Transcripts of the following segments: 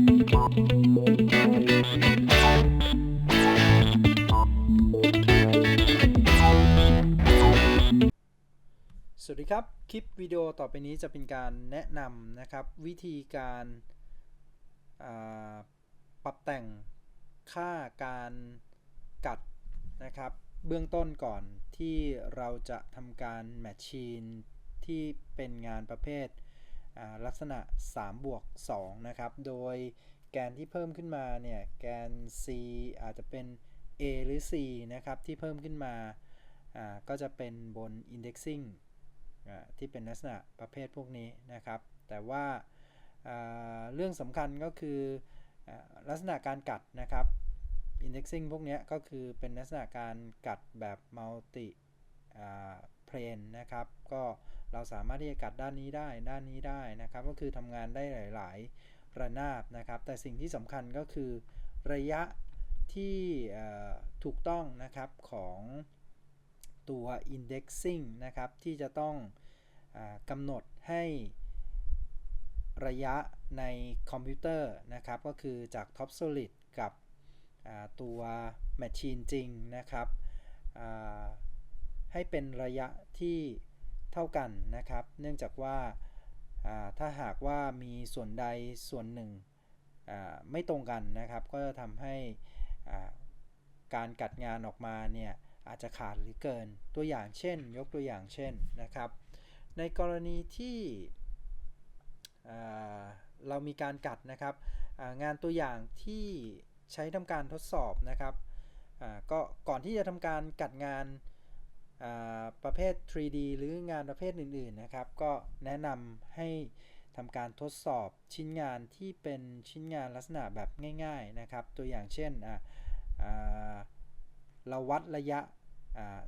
สวัสดีครับ คลิปวิดีโอต่อไปนี้จะเป็นการแนะนำนะครับ วิธีการาปรับแต่งค่าการกัดนะครับ เบื้องต้นก่อนที่เราจะทำการแมชชีนที่เป็นงานประเภท ลักษณะ 3 บวก 2 นะครับ โดยแกนที่เพิ่มขึ้นมาเนี่ยแกน C อาจจะเป็น A หรือ C นะครับ ที่เพิ่มขึ้นมาก็จะเป็นบน indexing ที่เป็นลักษณะประเภทพวกนี้นะครับ แต่ว่าเรื่องสำคัญก็คือลักษณะการกัดนะครับ indexing พวกนี้ก็คือเป็นลักษณะการกัดแบบ multi plane นะครับ ก็ เราสามารถที่จะกัดด้านนี้ได้ด้านนี้ได้นะครับ ก็คือทำงานได้หลาย ๆ ระนาบนะครับ แต่สิ่งที่สำคัญก็คือระยะที่ถูกต้องนะครับของตัว indexing นะครับ ที่จะต้องอกำหนดให้ระยะในคอมพิวเตอร์นะครับ ก็คือจาก Top Solid กับตัว Machine จริงนะครับให้เป็นระยะที่ เท่ากันนะครับ เนื่องจากว่าถ้าหากว่ามีส่วนใดส่วนหนึ่งไม่ตรงกันนะครับ ก็จะทำให้การกัดงานออกมาเนี่ยอาจจะขาดหรือเกินตัวอย่างเช่น ยกตัวอย่างเช่นนะครับ ในกรณีที่เรามีการกัดนะครับงานตัวอย่างที่ใช้ทำการทดสอบนะครับก็ก่อนที่จะทำการกัดงาน ประเภท 3D หรืองานประเภทอื่นๆนะครับ ก็แนะนำให้ทำการทดสอบชิ้นงานที่เป็นชิ้นงานลักษณะแบบง่ายๆนะครับ ตัวอย่างเช่นเราวัดระยะ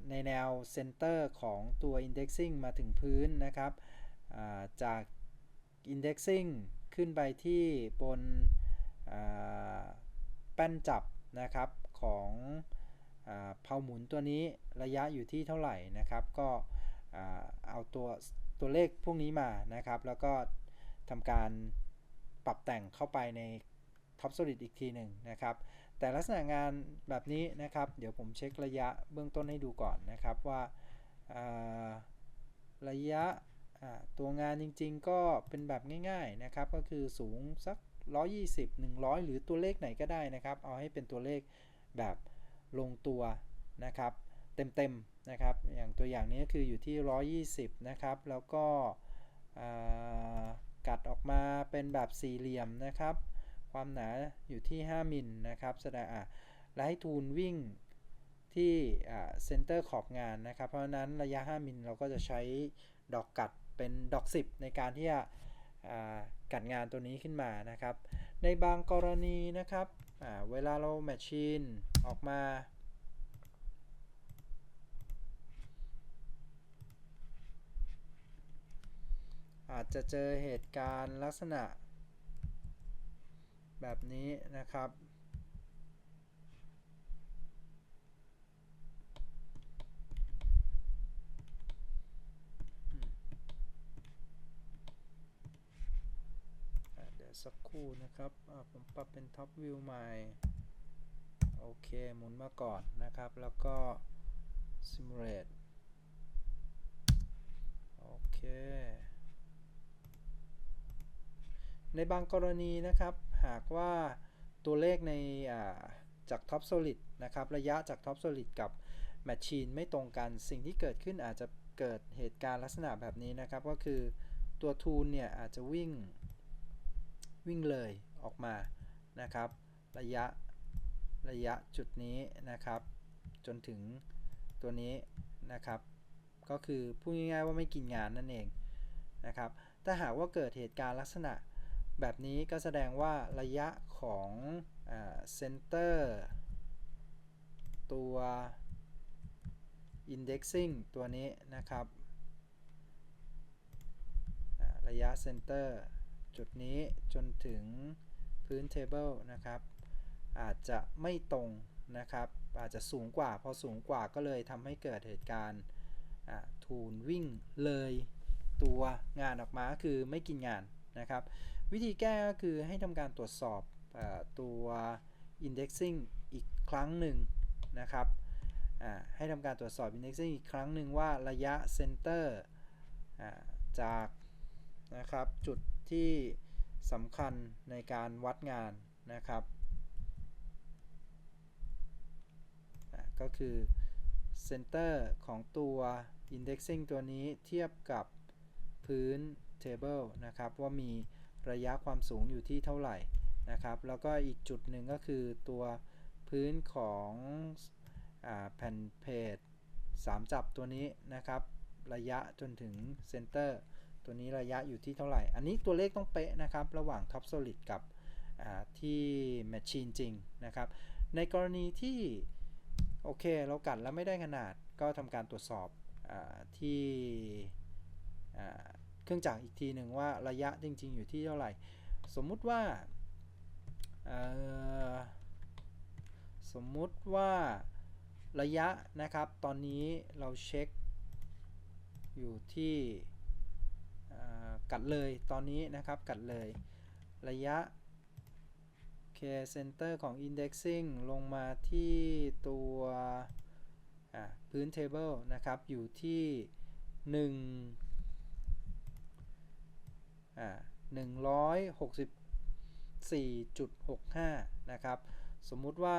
ในแนวเซนเตอร์ของตัว indexing มาถึงพื้นนะครับอ่าจาก indexing ขึ้นไปที่บนแป้นจับนะครับของ เพาหมุนตัวนี้ระยะอยู่ที่เท่าไหร่นะครับ ก็เอาตัวตัวเลขพวกนี้มานะครับ แล้วก็ทำการปรับแต่งเข้าไปใน Top Solid อีกทีหนึ่งนะครับ แต่ลักษณะงานแบบนี้นะครับ เดี๋ยวผมเช็คระยะเบื้องต้นให้ดูก่อนนะครับว่าระยะตัวงานจริงๆ ก็เป็นแบบง่ายๆนะครับ ก็คือสูงสัก 120 100 หรือตัวเลขไหนก็ได้นะครับ เอาให้เป็นตัวเลขแบบ ลงตัวนะครับเต็มๆนะครับอย่างตัวอย่างนี้คืออยู่ที่ 120 นะครับ แล้วก็กัดออกมาเป็นแบบสี่เหลี่ยมนะครับ ความหนาอยู่ที่ 5มิลนะครับแสดงอะและให้ทูลวิ่งที่เซนเตอร์ขอบงานนะครับ เพราะนั้นระยะ 5 มิลเราก็จะใช้ดอกกัดเป็นดอก 10 ในการที่จะกัดงานตัวนี้ขึ้นมานะครับ ในบางกรณีนะครับเวลาเราแมชชีนออกมาอาจจะเจอเหตุการณ์ลักษณะแบบนี้นะครับ อะเดี๋ยว สักครู่นะครับผมปรับเป็นท็อปวิวใหม่ โอเค หมุนมาก่อนนะครับ แล้วก็ simulate โอเค ในบางกรณีนะครับ หากว่าตัวเลขในจาก Top Solid นะครับ ระยะจาก Top Solid กับ Machine ไม่ตรงกัน สิ่งที่เกิดขึ้นอาจจะเกิดเหตุการณ์ลักษณะแบบนี้นะครับ ก็คือตัว Tool เนี่ยอาจจะวิ่ง วิ่งเลยออกมานะครับ ระยะระยะจุดนี้นะครับ จนถึงตัวนี้นะครับ ก็คือพูดง่ายๆว่าไม่กินงานนั่นเองนะครับ ถ้าหากว่าเกิดเหตุการณ์ลักษณะแบบนี้ก็แสดงว่าระยะของเซนเตอร์ตัว indexing ตัวนี้นะครับ ระยะเซนเตอร์ จุดนี้จนถึงพื้น table นะครับ อาจจะไม่ตรงนะครับ อาจจะสูงกว่า พอสูงกว่าก็เลยทำให้เกิดเหตุการณ์ทูนวิ่งเลยตัวงานออกมาคือไม่กินงานนะครับ วิธีแก้ก็คือให้ทำการตรวจสอบอตัว indexing อีกครั้งหนึ่งนะครับให้ทำการตรวจสอบ indexing อีกครั้งหนึ่งว่าระยะ center จากนะครับจุด ที่สำคัญในการวัดงานนะครับก็คือ center ของตัว indexing ตัวนี้เทียบกับพื้น table นะครับ ว่ามีระยะความสูงอยู่ที่เท่าไหร่นะครับ แล้วก็อีกจุดหนึ่งก็คือตัวพื้นของอแผ่นเพจ3จับตัวนี้นะครับ ระยะจนถึง center ตัวนี้ระยะอยู่ที่เท่าไหร่ อันนี้ตัวเลขต้องเป๊ะนะครับ ระหว่าง top solid กับที่ machine จริงนะครับ ในกรณีที่ โอเค เรากัดแล้วไม่ได้ขนาดก็ทำการตรวจสอบอที่เครื่องจักรอีกทีหนึ่งว่าระยะจริง ๆ อยู่ที่เท่าไหร่ สมมุติว่าสมมุติว่าระยะนะครับ ตอนนี้เราเช็คอยู่ที่ กัดเลยตอนนี้นะครับกัดเลย ระยะ K center ของ indexing ลงมาที่ตัวพื้น table นะครับ อยู่ที่ 1อ่า164.65 นะครับ สมมุติว่า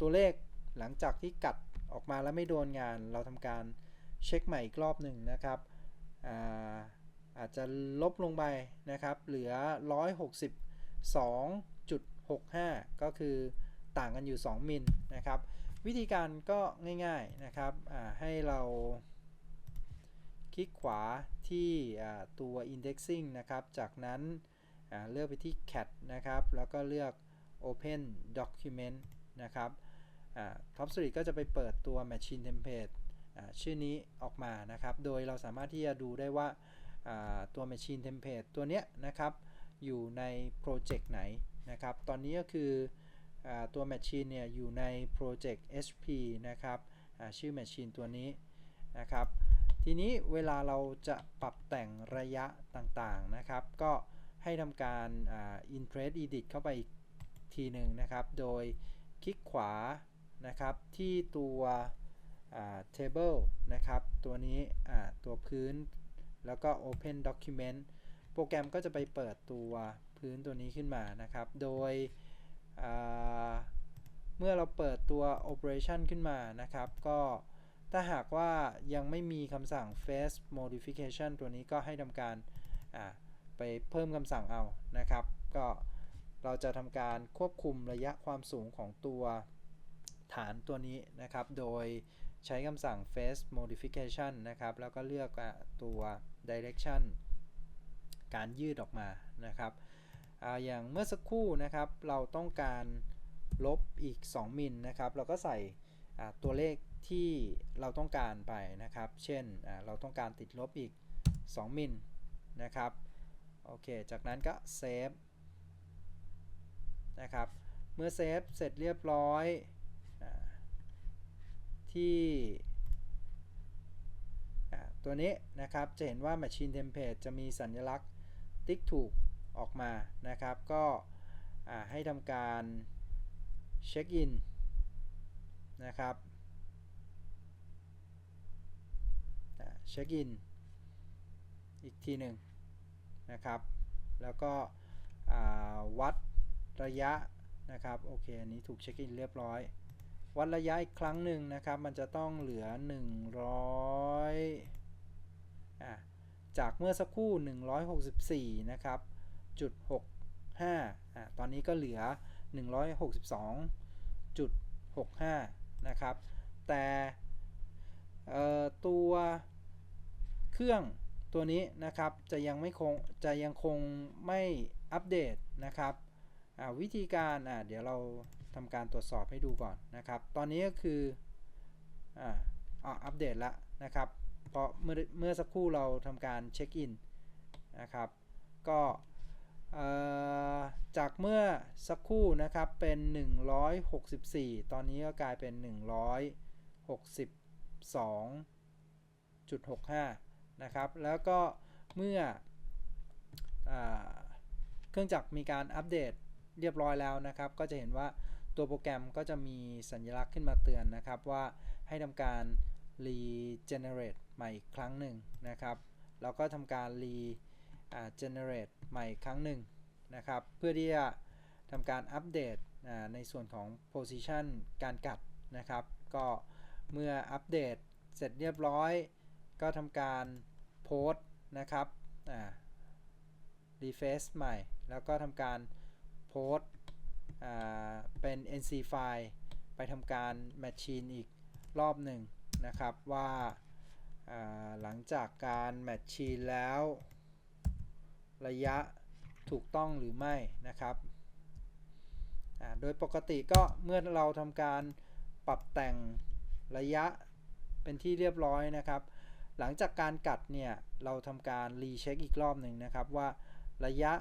ตัวเลขหลังจากที่กัดออกมาแล้วไม่โดนงาน เราทำการเช็คใหม่อีกรอบหนึ่งนะครับ อาจจะลบลงไปนะครับ เหลือ 162.65 ก็คือต่างกันอยู่ 2 มิลนะครับ วิธีการก็ง่ายๆนะครับให้เราคลิกขวาที่ตัว indexing นะครับ จากนั้นเลือกไปที่ cat นะครับ แล้วก็เลือก open document นะครับท็อปส t ก็จะไปเปิดตัว machine template ชื่อนี้ออกมานะครับ โดยเราสามารถที่จะดูได้ว่าตัว machine template ตัวเนี้ยนะครับ อยู่ในโปรเจกต์ไหนนะครับ ตอนนี้ก็คืออตัว machine เนี่ยอยู่ในโปรเจกต์ HP นะครับชื่อ machine ตัวนี้นะครับ ทีนี้เวลาเราจะปรับแต่งระยะต่างๆนะครับ ก็ให้ทำการ impress edit เข้าไปอีกทีหนึ่งนะครับ โดยคลิกขวานะครับที่ตัว table นะครับ ตัวนี้ตัวพื้น แล้วก็ open document โปรแกรมก็จะไปเปิดตัวพื้นตัวนี้ขึ้นมานะครับ โดยเมื่อเราเปิดตัว operation ขึ้นมานะครับ ก็ถ้าหากว่ายังไม่มีคำสั่ง face modification ตัวนี้ก็ให้ทำการไปเพิ่มคำสั่งเอานะครับ ก็เราจะทำการควบคุมระยะความสูงของตัวฐานตัวนี้นะครับ โดย ใช้คำสั่ง face modification นะครับ แล้วก็เลือกตัว direction การยืดออกมานะครับออย่างเมื่อสักครู่นะครับ เราต้องการลบอีก 2 มิลนะครับ เราก็ใส่ตัวเลขที่เราต้องการไปนะครับ เช่นเราต้องการติดลบอีก 2 มิลนะครับ โอเค จากนั้นก็เซฟนะครับ เมื่อเซฟเสร็จเรียบร้อย ที่ตัวนี้นะครับจะเห็นว่า Machine Template จะมีสัญลักษณ์ติ๊กถูกออกมานะครับ ก็ให้ทำการเช็คอินนะครับเช็คอินอีกทีหนึ่งนะครับ แล้วก็วัดระยะนะครับ โอเค อันนี้ถูกเช็คอินเรียบร้อย วัดระยะอีกครั้งหนึ่งนะครับ มันจะต้องเหลือ 100อะจากเมื่อสักครู่ 164 นะครับจุด65อะตอนนี้ก็เหลือ 162.65 นะครับ แต่ตัวเครื่องตัวนี้นะครับจะยังไม่คงจะยังคงไม่อัปเดตนะครับวิธีการเดี๋ยวเรา ทำการตรวจสอบให้ดูก่อนนะครับ ตอนนี้ก็คืออ่าอัปเดตแล้วนะครับเพราะเมื่อเมื่อสักครู่เราทำการเช็คอินนะครับ ก็จากเมื่อสักครู่นะครับเป็น 164 ตอนนี้ก็กลายเป็น 162.65 นะครับ แล้วก็เมื่ออเครื่องจักรมีการอัปเดตเรียบร้อยแล้วนะครับ ก็จะเห็นว่า ตัวโปรแกรมก็จะมีสัญลักษณ์ขึ้นมาเตือนนะครับ ว่าให้ทำการ regenerate ใหม่อีกครั้งหนึ่งนะครับ แล้วก็ทำการ regenerate ใหม่อีกครั้งหนึ่งนะครับ เพื่อที่จะทำการอัปเดตในส่วนของ position การกัดนะครับ ก็เมื่ออัปเดตเสร็จเรียบร้อย ก็ทำการโพสนะครับรีเฟซใหม่ แล้วก็ทำการโพสต์ เป็น nc ไฟล์ไปทำการ machine อีกรอบหนึ่งนะครับว่าหลังจากการ machine แล้ว ระยะถูกต้องหรือไม่นะครับ โดยปกติก็เมื่อเราทำการปรับแต่งระยะเป็นที่เรียบร้อยนะครับ หลังจากการกัดเนี่ยเราทำการรีเช็คอีกรอบหนึ่งนะครับว่าระยะ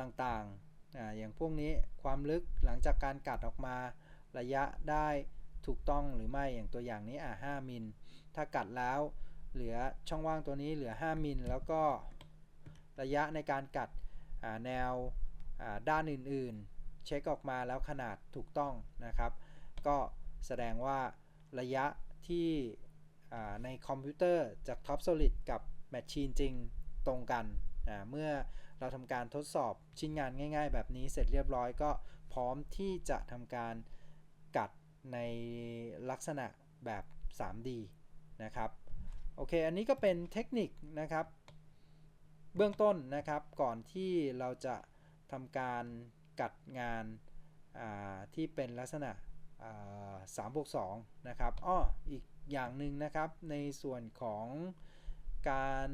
ต่างๆ ออย่างพวกนี้ความลึกหลังจากการกัดออกมาระยะได้ถูกต้องหรือไม่อย่างตัวอย่างนี้อะ5มิลถ้ากัดแล้วเหลือช่องว่างตัวนี้เหลือ 5มิลแล้วก็ระยะในการกัดแนวด้านอื่นๆ เช็คออกมาแล้วขนาดถูกต้องนะครับ ก็แสดงว่าระยะที่ในคอมพิวเตอร์จาก Top Solid กับ Machine จริงตรงกันเมื่อ เราทำการทดสอบชิ้นงานง่ายๆ แบบนี้เสร็จเรียบร้อยก็พร้อมที่จะทำการกัดในลักษณะแบบ 3D นะครับโอเค อันนี้ก็เป็นเทคนิคนะครับ เบื้องต้นนะครับก่อนที่เราจะทำการกัดงานที่เป็นลักษณะ3บวก2นะครับอ้ออีกอย่างหนึ่งนะครับในส่วนของการ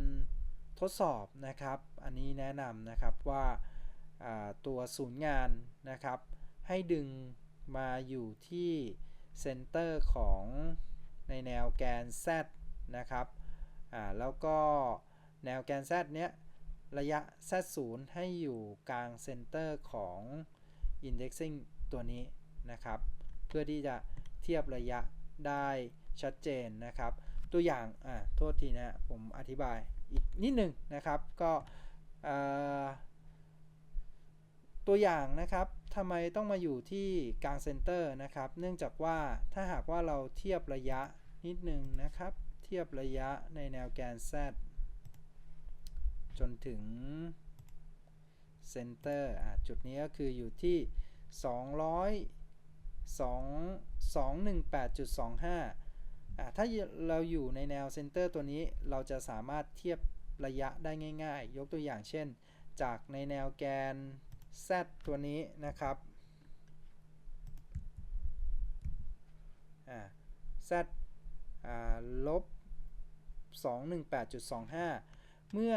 ทดสอบนะครับ อันนี้แนะนำนะครับว่าตัวศูนย์งานนะครับ ให้ดึงมาอยู่ที่เซนเตอร์ของในแนวแกน Z นะครับแล้วก็แนวแกน Z เนี้ยระยะ Z0 ให้อยู่กลางเซนเตอร์ของ indexing ตัวนี้นะครับ เพื่อที่จะเทียบระยะได้ชัดเจนนะครับ ตัวอย่างอ่าโทษทีนะผมอธิบายอีกนิดหนึ่งนะครับก็ตัวอย่างนะครับทำไมต้องมาอยู่ที่กลางเซนเตอร์นะครับ เนื่องจากว่าถ้าหากว่าเราเทียบระยะนิดหนึ่งนะครับ เทียบระยะในแนวแกน Z จนถึงเซนเตอร์จุดนี้ก็คืออยู่ที่ 200 218.25 ถ้าเราอยู่ในแนวเซนเตอร์ตัวนี้เราจะสามารถเทียบระยะได้ง่าย ๆ ยกตัวอย่างเช่น จากในแนวแกน z ตัวนี้นะครับ z ลบ 218.25 เมื่อ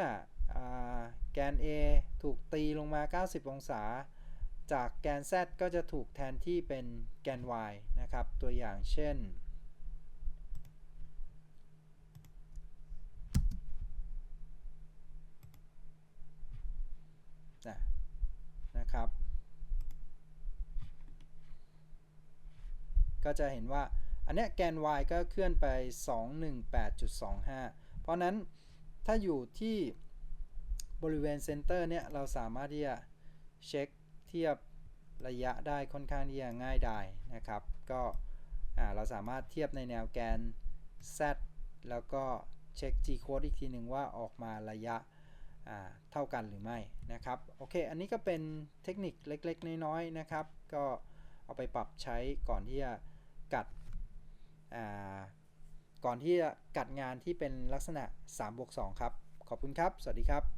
อแกน A ถูกตีลงมา 90 องศา จากแกน Z ก็จะถูกแทนที่เป็นแกน Y นะครับ ตัวอย่างเช่น นะครับ ก็จะเห็นว่าอันนี้แกน y ก็เคลื่อนไป 218.25 เพราะนั้นถ้าอยู่ที่บริเวณเซนเตอร์เนี่ยเราสามารถที่จะเช็คเทียบระยะได้ค่อนข้างที่จะง่ายได้นะครับ ก็เราสามารถเทียบในแนวแกน z แล้วก็เช็ค g code อีกทีหนึ่งว่าออกมาระยะ เท่ากันหรือไม่นะครับโอเค อันนี้ก็เป็นเทคนิคเล็กๆ น้อยๆนะครับ ก็เอาไปปรับใช้ก่อนที่จะกัดก่อนที่จะกัดงานที่เป็นลักษณะ3บวก2ครับ ขอบคุณครับ สวัสดีครับ